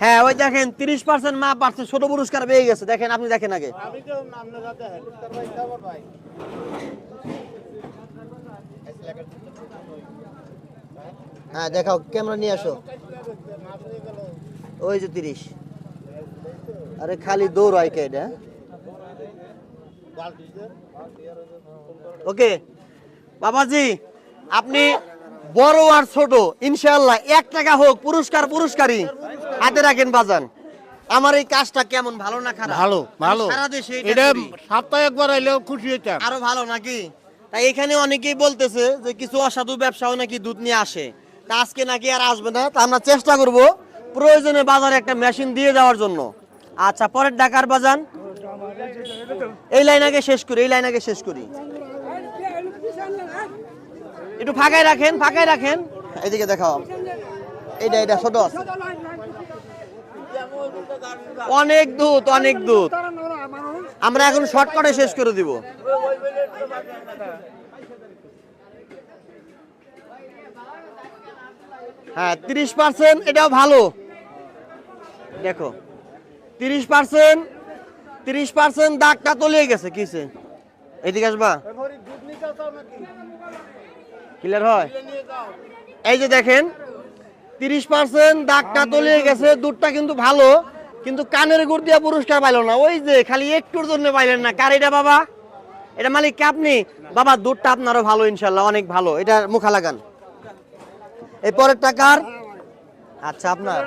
হ্যাঁ ওই দেখেন, তিরিশ পার্সেন্ট মা পার্সেন্ট ছোট পুরস্কার পেয়ে গেছে। দেখেন, আপনি দেখেন আগে। হ্যাঁ দেখাও, ক্যামেরা নিয়ে আসো। ওই যে তিরিশ। আরে, খালি দৌড় হয় কে ওকে, বাবাজি, আপনি বড় আর ছোট ইনশাআল্লাহ এক টাকা হোক পুরস্কার পুরস্কারই। হাতে রাখেন বাজান। আমার এই কাজটা কেমন ভালো না খারাপ? ভালো ভালো। সারা দেশে এটা এটা সপ্তাহে একবার আইলেও খুশি হইতাম। আরও ভালো নাকি? তাই এখানে অনেকেই বলতেছে যে কিছু অসাধু ব্যবসাও নাকি দুধ নিয়ে আসে। তা আজকে নাকি আর আসবে না তা আমরা চেষ্টা করব প্রয়োজনে বাজারে একটা মেশিন দিয়ে যাওয়ার জন্য। আচ্ছা পরের ডাকার বাজান? এই লাইন আগে শেষ করি এই লাইন আগে শেষ করি। একটু ফাঁকায় রাখেন ফাঁকায় রাখেন। এইদিকে দেখাও। এইটা এটা ছোট আছে। অনেক দুধ অনেক দুধ আমরা এখন শর্টকাটে শেষ করে দিব। হ্যাঁ তিরিশ পার্সেন্ট এটাও ভালো। দেখো তিরিশ পার্সেন্ট তিরিশ পার্সেন্ট দাগটা তলিয়ে গেছে কিসে এদিকে আসবা। ক্লিয়ার হয়? এই যে দেখেন, তিরিশ পার্সেন্ট দাগটা তলিয়ে গেছে, দুধটা কিন্তু ভালো, কিন্তু কানের গুড় দিয়া পুরস্কার পাইলো না। ওই যে, খালি একটুর জন্য পাইলেন না। কার এটা বাবা? এটা মালিক কে আপনি? বাবা, দুধটা আপনারও ভালো, ইনশাল্লাহ, অনেক ভালো। এটা মুখা লাগান। এই পরের টাকার আচ্ছা আপনার।